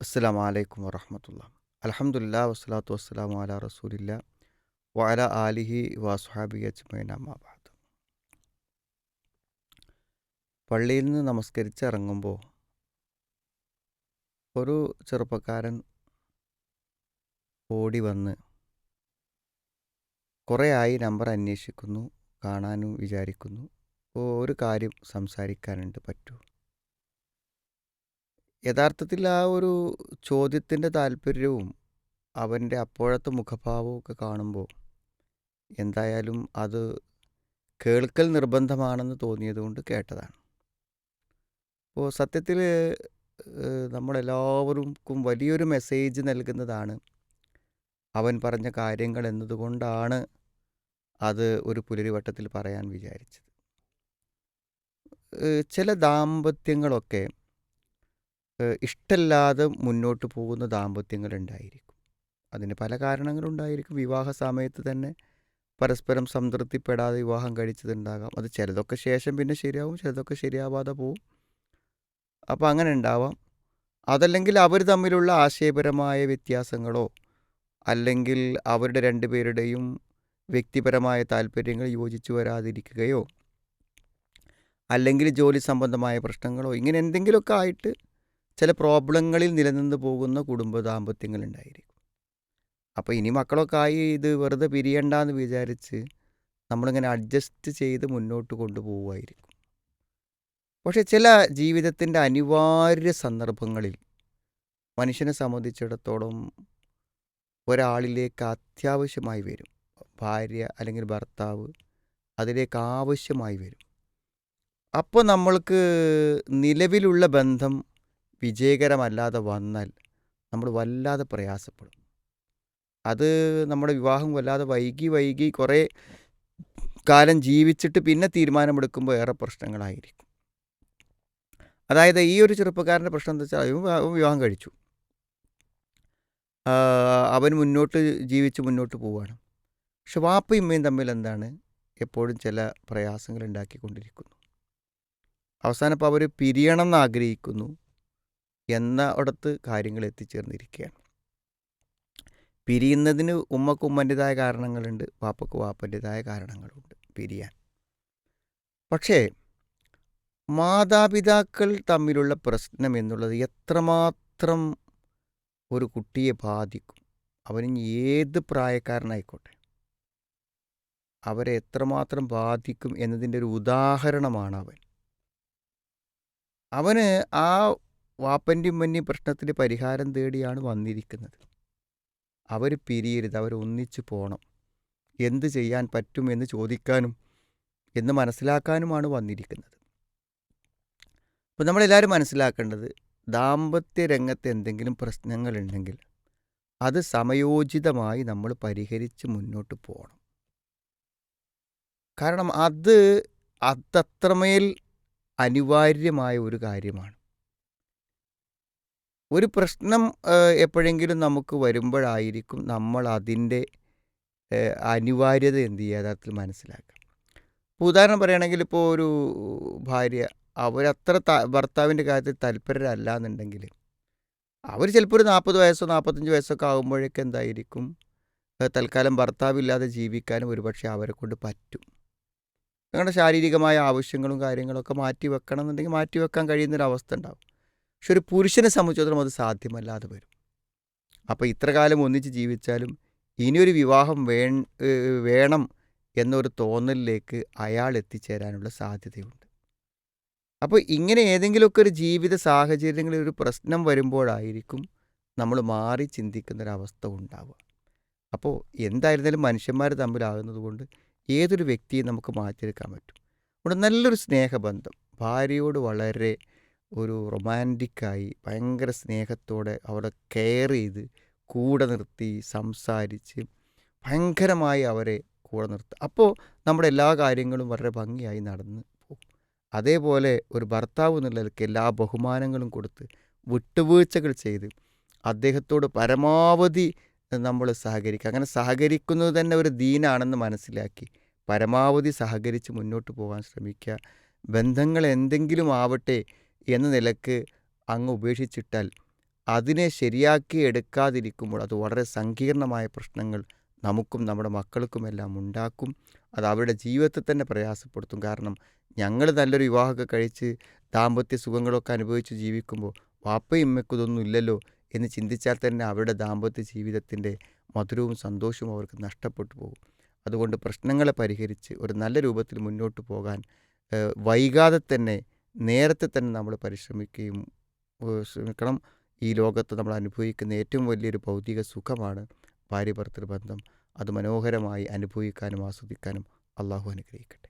അസ്സലാമു വലൈക്കും വറഹമത്തുള്ള അലഹമുല്ലാ വസ്സലാത്തു വസ്സലാമു അല റസൂലില്ല വഅല ആലിഹി വാസുഹാബി അജ്മൈൻ പള്ളിയിൽ നിന്ന് നമസ്കരിച്ച് ഇറങ്ങുമ്പോൾ ഒരു ചെറുപ്പക്കാരൻ ഓടി വന്ന് കുറേ ആയി നമ്പർ അന്വേഷിക്കുന്നു കാണാനും വിചാരിക്കുന്നു. ഒരു കാര്യം സംസാരിക്കാനുണ്ട് പറ്റൂ. യഥാർത്ഥത്തിൽ ആ ഒരു ചോദ്യത്തിന്റെ താല്പര്യവും അവന്റെ അപ്പോഴത്തെ മുഖഭാവവും ഒക്കെ കാണുമ്പോൾ എന്തായാലും അത് കേൾക്കൽ നിർബന്ധമാണെന്ന് തോന്നിയതുകൊണ്ട് കേട്ടതാണ്. അപ്പോൾ സത്യത്തിൽ നമ്മളെല്ലാവർക്കും വലിയൊരു മെസ്സേജ് നൽകുന്നതാണ് അവൻ പറഞ്ഞ കാര്യങ്ങൾ എന്നതുകൊണ്ടാണ് അത് ഒരു പുലരിവട്ടത്തിൽ പറയാൻ വിചാരിച്ചത്. ചില ദാമ്പത്യങ്ങളൊക്കെ ഇഷ്ടമില്ലാതെ മുന്നോട്ട് പോകുന്ന ദാമ്പത്യങ്ങളുണ്ടായിരിക്കും. അതിന് പല കാരണങ്ങളുണ്ടായിരിക്കും. വിവാഹ സമയത്ത് തന്നെ പരസ്പരം സംതൃപ്തിപ്പെടാതെ വിവാഹം കഴിച്ചതുണ്ടാകാം. അത് ചിലതൊക്കെ ശേഷം പിന്നെ ശരിയാവും ചിലതൊക്കെ ശരിയാവാതെ പോവും. അപ്പോൾ അങ്ങനെ ഉണ്ടാവാം. അതല്ലെങ്കിൽ അവർ തമ്മിലുള്ള ആശയപരമായ വ്യത്യാസങ്ങളോ അല്ലെങ്കിൽ അവരുടെ രണ്ടുപേരുടെയും വ്യക്തിപരമായ താല്പര്യങ്ങൾ യോജിച്ചു വരാതിരിക്കുകയോ അല്ലെങ്കിൽ ജോലി സംബന്ധമായ പ്രശ്നങ്ങളോ ഇങ്ങനെ എന്തെങ്കിലുമൊക്കെ ആയിട്ട് ചില പ്രോബ്ലങ്ങളിൽ നിലനിന്ന് പോകുന്ന കുടുംബ ദാമ്പത്യങ്ങളുണ്ടായിരിക്കും അപ്പോൾ ഇനി മക്കളൊക്കെ ആയി ഇത് വെറുതെ പിരിയണ്ടെന്ന് വിചാരിച്ച് നമ്മളിങ്ങനെ അഡ്ജസ്റ്റ് ചെയ്ത് മുന്നോട്ട് കൊണ്ടുപോവുമായിരിക്കും. പക്ഷെ ചില ജീവിതത്തിന്റെ അനിവാര്യ സന്ദർഭങ്ങളിൽ മനുഷ്യനെ സംബന്ധിച്ചിടത്തോളം ഒരാളിലേക്ക് അത്യാവശ്യമായി വരും. ഭാര്യ അല്ലെങ്കിൽ ഭർത്താവ് അതിലേക്ക് ആവശ്യമായി വരും. അപ്പോൾ നമ്മൾക്ക് നിലവിലുള്ള ബന്ധം വിജയകരമല്ലാതെ വന്നാൽ നമ്മൾ വല്ലാതെ പ്രയാസപ്പെടും. അത് നമ്മുടെ വിവാഹം വല്ലാതെ വൈകി വൈകി കുറേ കാലം ജീവിച്ചിട്ട് പിന്നെ തീരുമാനമെടുക്കുമ്പോൾ ഏറെ പ്രശ്നങ്ങളായിരിക്കും. അതായത് ഈ ഒരു ചെറുപ്പക്കാരന്റെ പ്രശ്നം എന്താ വെച്ചാൽ അവൻ വിവാഹം കഴിച്ചു. അവൻ മുന്നോട്ട് ജീവിച്ച് മുന്നോട്ട് പോവുകയാണ്. പക്ഷെ വാപ്പയും ഉമ്മയും തമ്മിൽ എന്താണ്? എപ്പോഴും ചില പ്രയാസങ്ങൾ ഉണ്ടാക്കിക്കൊണ്ടിരിക്കുന്നു. അവസാനം ഇപ്പോൾ അവർ പിരിയണം എന്ന് ആഗ്രഹിക്കുന്നു. എന്ന ഇടത്ത് കാര്യങ്ങൾ എത്തിച്ചേർന്നിരിക്കുകയാണ് പിരിയുന്നതിന് ഉമ്മക്ക് ഉമ്മന്റെതായ കാരണങ്ങളുണ്ട് വാപ്പക്ക് വാപ്പന്റെതായ കാരണങ്ങളുണ്ട് പിരിയാൻ. പക്ഷേ മാതാപിതാക്കൾ തമ്മിലുള്ള പ്രശ്നം എന്നുള്ളത് എത്രമാത്രം ഒരു കുട്ടിയെ ബാധിക്കും അവന് ഏത് പ്രായക്കാരനായിക്കോട്ടെ? അവരെ എത്രമാത്രം ബാധിക്കും എന്നതിന്റെ ഒരു ഉദാഹരണമാണ് അവൻ. അവന് ആ വാപ്പന്റെയും ഉമ്മന്റെയും പ്രശ്നത്തിന് പരിഹാരം തേടിയാണ് വന്നിരിക്കുന്നത്. അവർ പിരിയരുത് അവർ ഒന്നിച്ചു പോകണം എന്ത് ചെയ്യാൻ പറ്റും എന്ന് ചോദിക്കാനും എന്ന് മനസ്സിലാക്കാനുമാണ് വന്നിരിക്കുന്നത്. അപ്പോൾ നമ്മളെല്ലാവരും മനസ്സിലാക്കേണ്ടത് ദാമ്പത്യ രംഗത്ത് എന്തെങ്കിലും പ്രശ്നങ്ങളുണ്ടെങ്കിൽ അത് സമയോചിതമായി നമ്മൾ പരിഹരിച്ച് മുന്നോട്ട് പോകണം. കാരണം അത് അതത്രമേൽ അനിവാര്യമായ ഒരു കാര്യമാണ്. ഒരു പ്രശ്നം എപ്പോഴെങ്കിലും നമുക്ക് വരുമ്പോഴായിരിക്കും നമ്മൾ അതിന്റെ അനിവാര്യത എന്ത് ചെയ്യുക യഥാർത്ഥത്തിൽ മനസ്സിലാക്കുക. ഉദാഹരണം പറയുകയാണെങ്കിൽ ഇപ്പോൾ ഒരു ഭാര്യ അവരത്ര ത ഭർത്താവിന്റെ കാര്യത്തിൽ തൽപരരല്ല എന്നുണ്ടെങ്കിൽ അവർ ചിലപ്പോൾ ഒരു നാൽപ്പത് വയസ്സോ നാൽപ്പത്തഞ്ച് വയസ്സൊക്കെ ആകുമ്പോഴേക്ക് എന്തായിരിക്കും? തൽക്കാലം ഭർത്താവില്ലാതെ ജീവിക്കാനും ഒരുപക്ഷെ അവരെ കൊണ്ട് പറ്റും. നിങ്ങളുടെ ശാരീരികമായ ആവശ്യങ്ങളും കാര്യങ്ങളൊക്കെ മാറ്റി വെക്കണം എന്നുണ്ടെങ്കിൽ മാറ്റി വെക്കാൻ കഴിയുന്നൊരവസ്ഥ ഉണ്ടാവും. പക്ഷെ ഒരു പുരുഷനെ സംബന്ധിച്ചിടത്തോളം അത് സാധ്യമല്ലാതെ വരും. അപ്പോൾ ഇത്ര കാലം ഒന്നിച്ച് ജീവിച്ചാലും ഇനിയൊരു വിവാഹം വേ വേണം എന്നൊരു തോന്നലിലേക്ക് അയാൾ എത്തിച്ചേരാനുള്ള സാധ്യതയുണ്ട്. അപ്പോൾ ഇങ്ങനെ ഏതെങ്കിലുമൊക്കെ ഒരു ജീവിത സാഹചര്യങ്ങളിൽ ഒരു പ്രശ്നം വരുമ്പോഴായിരിക്കും നമ്മൾ മാറി ചിന്തിക്കുന്നൊരവസ്ഥ ഉണ്ടാവുക. അപ്പോൾ എന്തായിരുന്നാലും മനുഷ്യന്മാർ തമ്മിലാകുന്നത് കൊണ്ട് ഏതൊരു വ്യക്തിയും നമുക്ക് മാറ്റിയെടുക്കാൻ പറ്റും. അവിടെ നല്ലൊരു സ്നേഹബന്ധം ഭാര്യയോട് വളരെ ഒരു റൊമാന്റിക്കായി ഭയങ്കര സ്നേഹത്തോടെ അവരെ കെയർ ചെയ്ത് കൂടെ നിർത്തി സംസാരിച്ച് ഭയങ്കരമായി അവരെ കൂടെ നിർത്തുക അപ്പോൾ നമ്മുടെ എല്ലാ കാര്യങ്ങളും വളരെ ഭംഗിയായി നടന്ന് പോകും. അതേപോലെ ഒരു ഭർത്താവ് എന്നുള്ളവർക്ക് എല്ലാ ബഹുമാനങ്ങളും കൊടുത്ത് വിട്ടുവീഴ്ചകൾ ചെയ്ത് അദ്ദേഹത്തോട് പരമാവധി നമ്മൾ സഹകരിക്കുക. അങ്ങനെ സഹകരിക്കുന്നത് തന്നെ ഒരു ദീനാണെന്ന് മനസ്സിലാക്കി പരമാവധി സഹകരിച്ച് മുന്നോട്ട് പോകാൻ ശ്രമിക്കുക. ബന്ധങ്ങൾ എന്തെങ്കിലും ആവട്ടെ എന്ന നിലയ്ക്ക് അങ്ങ് ഉപേക്ഷിച്ചിട്ടാൽ അതിനെ ശരിയാക്കി എടുക്കാതിരിക്കുമ്പോൾ അത് വളരെ സങ്കീർണമായ പ്രശ്നങ്ങൾ നമുക്കും നമ്മുടെ മക്കൾക്കുമെല്ലാം ഉണ്ടാക്കും. അത് അവരുടെ ജീവിതത്തെ തന്നെ പ്രയാസപ്പെടുത്തും. കാരണം ഞങ്ങൾ നല്ലൊരു വിവാഹമൊക്കെ കഴിച്ച് ദാമ്പത്യ സുഖങ്ങളൊക്കെ അനുഭവിച്ച് ജീവിക്കുമ്പോൾ വാപ്പയും ഉമ്മയ്ക്കും ഇതൊന്നും ഇല്ലല്ലോ എന്ന് ചിന്തിച്ചാൽ തന്നെ അവരുടെ ദാമ്പത്യ ജീവിതത്തിന്റെ മധുരവും സന്തോഷവും അവർക്ക് നഷ്ടപ്പെട്ടു പോകും. അതുകൊണ്ട് പ്രശ്നങ്ങളെ പരിഹരിച്ച് ഒരു നല്ല രൂപത്തിൽ മുന്നോട്ട് പോകാൻ വൈകാതെ തന്നെ നേരത്തെ തന്നെ നമ്മൾ പരിശ്രമിക്കുകയും ശ്രമിക്കണം. ഈ ലോകത്ത് നമ്മൾ അനുഭവിക്കുന്ന ഏറ്റവും വലിയൊരു ഭൗതിക സുഖമാണ് ഭാര്യ ഭർത്തൃ ബന്ധം. അത് മനോഹരമായി അനുഭവിക്കാനും ആസ്വദിക്കാനും അള്ളാഹു അനുഗ്രഹിക്കട്ടെ.